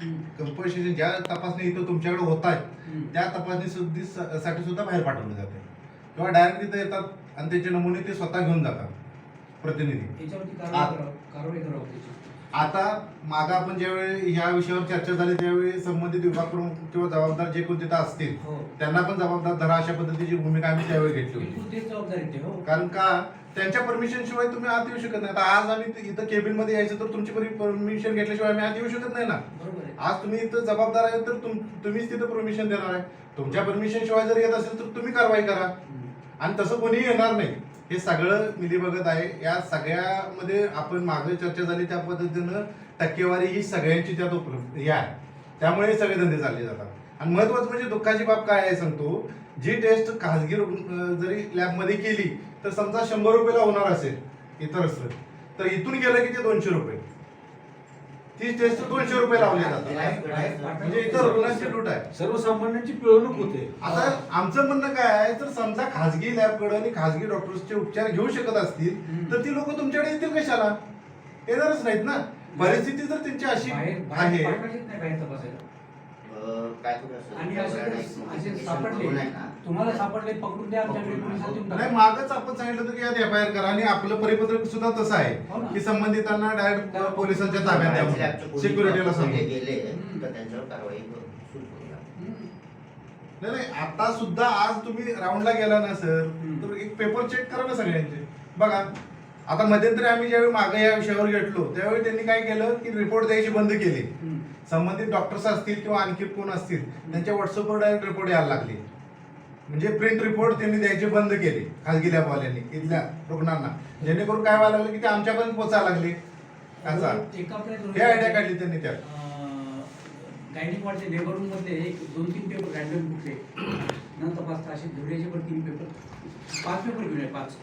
Compulsion ज्या तपासणी इथं तुमच्याकडे होत आहेत. त्या तपासणी सुद्धी साठी सुद्धा बाहेर पाठवलं जाते. किंवा डायरेक्ट तिथे येतात आणि त्याचे नमुने ते स्वतः घेऊन जातात प्रतिनिधी. आता मागा आपण ज्यावेळी ह्या विषयावर चर्चा झाली त्यावेळी संबंधित विभाग प्रमुख किंवा जबाबदार जे कोण तिथं असतील हो. त्यांना पण जबाबदार धरा अशा पद्धतीची भूमिका आम्ही त्यावेळी घेतली होती. हो. कारण का? त्यांच्या परमिशन शिवाय तुम्ही आत येऊ शकत नाही. आता आज आम्ही इथं केबिनमध्ये यायचं तर तुमची परमिशन घेतल्याशिवाय आम्ही आत येऊ शकत नाही ना? आज तुम्ही इथं जबाबदार आहे तर तुम- तुम्हीच तिथं परमिशन देणार आहे. तुमच्या परमिशन शिवाय जर येत असेल तर तुम्ही कारवाई करा. आणि तसं कोणीही येणार नाही. हे सगळं मिली बघत आहे. या सगळ्यामध्ये आपण मागे चर्चा झाली त्या पद्धतीनं टक्केवारी ही सगळ्यांची त्यात उपलब्ध या आहे. त्यामुळे सगळे धंदे चालले जातात. आणि महत्वाचं म्हणजे दुःखाची बाब काय आहे सांगतो? जी टेस्ट खाजगी रुग्ण- जरी लॅबमध्ये केली तर समजा शंभर रुपयाला होणार असेल इतर तर इथून गेलं की ते दोनशे रुपये. ती टेस्ट दोनशे रुपये लावले जातात. म्हणजे इतर रुग्णांची लूट आहे. सर्वसामान्यांची पिळवणूक होते. आता आमचं म्हणणं काय आहे तर समजा खाजगी लॅबकडे आणि खाजगी डॉक्टर्सचे उपचार घेऊ शकत असतील. तर ती लोक तुमच्याकडे येतील कशाला? येणारच नाहीत ना. परिस्थिती जर त्यांची अशी आहे. काय? आणि असे असे सापडले. तुम्हाला सापडले पकडून द्या आमच्याकडे पोलिसात देऊन नाही. मागच आपण सांगितलं होतं की यात एफ आय आर करा आणि आपलं परिपत्रक सुद्धा तसं हो आहे ना. की संबंधितांना डायरेक्ट पोलिसांच्या ताब्यात द्या सिक्युरिटीला सांगून गेले हम्म. तर त्यांच्यावर कारवाई सुरू करूया हम्म. नाही नाही आता सुद्धा आज तुम्ही राऊंडला गेला ना सर हम्म. तर एक पेपर चेक करा ना सगळ्यांचे बघा आता मध्यंतरी आम्ही ज्यावेळी मागे या विषयावर घेतलो त्यावेळी त्यांनी काय केलं की रिपोर्ट द्यायची बंद केली हम्म. संबंधित डॉक्टर्स असतील किंवा आणखी कोण असतील त्यांच्या व्हॉट्सअपवर डायरेक्ट रिपोर्ट यायला लागले म्हणजे प्रिंट रिपोर्ट त्यांनी द्यायचे बंद केले खाजगी लॅबवाल्यांनी इथल्या रुग्णांना. जेणेकरून काय व्हायला लागले की ते आमच्यापर्यंत पोचायला लागले. असा. हे आयडिया काढली त्यांनी त्यात. गायनिक वाटचे लेबर रूम मधले एक दोन तीन पेपर रॅन्डम कुठले न तपासता असे धुळ्याचे पण तीन पेपर पाच पेपर घेऊन पाच.